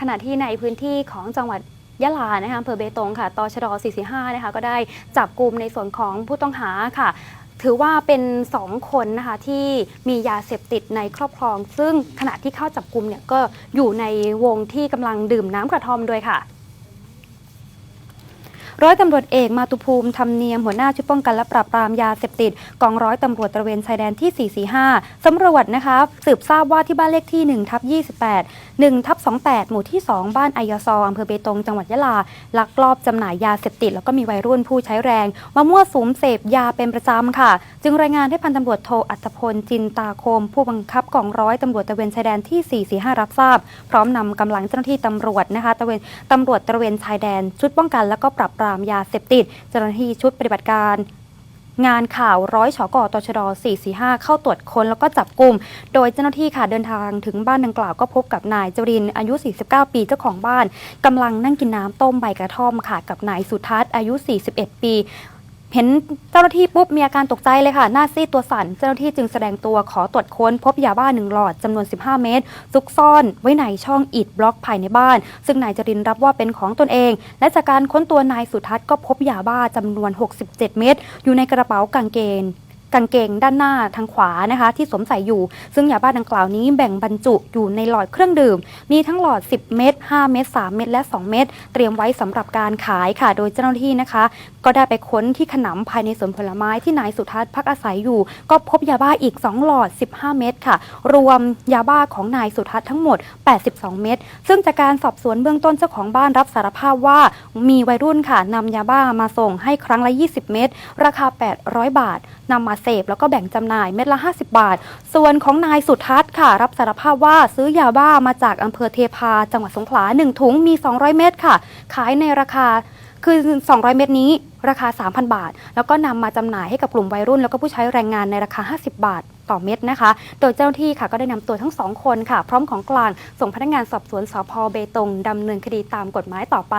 ขณะที่ในพื้นที่ของจังหวัดยะลานะคะอำเภอเบตงค่ะตชด445นะคะก็ได้จับกลุ่มในส่วนของผู้ต้องหาค่ะ ถือว่าเป็น2คนนะคะที่มียาเสพติดในครอบครอง ซึ่งขณะที่เข้าจับกลุ่มเนี่ยก็อยู่ในวงที่กำลังดื่มน้ำกระท่อมด้วยค่ะ ร้อยตำรวจเอกมาตุภูมิธรรมเนียมหัวหน้าชุดป้องกันและปราบปรามยาเสพติดกองร้อยตำรวจตระเวนชายแดนที่ 445สำรวจนะคะสืบทราบว่าที่บ้านเลขที่1ทับ28 1ทับ28 หมู่ที่ 2 บ้านไอยซออำเภอเบตงจังหวัดยะลา ลักลอบจำหน่ายยาเสพติด แล้วก็มีวัยรุ่นผู้ใช้แรงมามั่วสุมเสพยาเป็นประจำค่ะ จึงรายงานให้พันตำรวจโทอัตพลจินตาคม ผู้บังคับกองร้อยตำรวจตระเวนชายแดนที่ 445 รับทราบ พร้อมนำกำลังเจ้าหน้าที่ตำรวจนะคะตระเวนตำรวจตระเวนชายแดนชุดป้องกันและก็ปราบปรามยาเสพติดเจ้าหน้าที่ชุดปฏิบัติการงานข่าวร้อยชกตชด445 เข้าตรวจค้นแล้วก็จับกลุ่ม โดยเจ้าหน้าที่ค่ะเดินทางถึงบ้านดังกล่าวก็พบกับนายจรินอายุ 49 ปีเจ้าของบ้านกำลังนั่งกินน้ำต้มใบกระท่อมค่ะกับนายสุทัศน์อายุ 41 ปี เห็นเจ้าหน้าที่ปุ๊บมีอาการตกใจเลยค่ะ หน้าซีดตัวสั่นเจ้าหน้าที่จึงแสดงตัวขอตรวจค้น พบยาบ้าหนึ่งหลอดจำนวน 15 เมตร ซุกซ่อนไว้ในช่องอิดบล็อกภายในบ้าน ซึ่งนายจรินรับว่าเป็นของตนเอง และจากการค้นตัวนายสุทัศน์ก็พบยาบ้าจำนวน 67 เม็ดอยู่ในกระเป๋ากางเกง กางเกงด้านหน้าทางขวานะคะ ที่สวมใส่อยู่ ซึ่งยาบ้าดังกล่าวนี้แบ่งบรรจุอยู่ในหลอดเครื่องดื่ม มีทั้งหลอด 10 เม็ด5เม็ด3เม็ดและ 2 เม็ดเตรียมไว้สำหรับการขายค่ะ โดยเจ้าหน้าที่นะคะ ก็ได้ไปค้นที่ขนำภายในสวนผลไม้ที่นายสุทัศน์พักอาศัยอยู่ ก็พบยาบ้าอีก 2 หลอด 15 เม็ดค่ะ รวมยาบ้าของนายสุทัศน์ทั้งหมด 82 เม็ดซึ่งจากการสอบสวนเบื้องต้นเจ้าของบ้านรับสารภาพว่ามีวัยรุ่นค่ะนำยาบ้ามาส่งให้ครั้งละ 20 เม็ดราคา 800 บาท นำมาเสพแล้วก็แบ่งจำหน่ายเม็ดละ 50 บาท ส่วนของนายสุทัศน์ค่ะ รับสารภาพว่าซื้อยาบ้ามาจากอำเภอเทพา จังหวัดสงขลา1ถุงมี 200 เม็ดค่ะ ขายในราคาคือ 200 เม็ดนี้ราคา 3,000 บาท แล้วก็นำมาจำหน่ายให้กับกลุ่มวัยรุ่น แล้วก็ผู้ใช้แรงงานในราคา 50 บาทต่อเม็ดนะคะ โดยเจ้าหน้าที่ค่ะก็ได้นำตัวทั้งสองคนค่ะ พร้อมของกลางส่งพนักงานสอบสวนสพเบตงดำเนินคดีตามกฎหมายต่อไป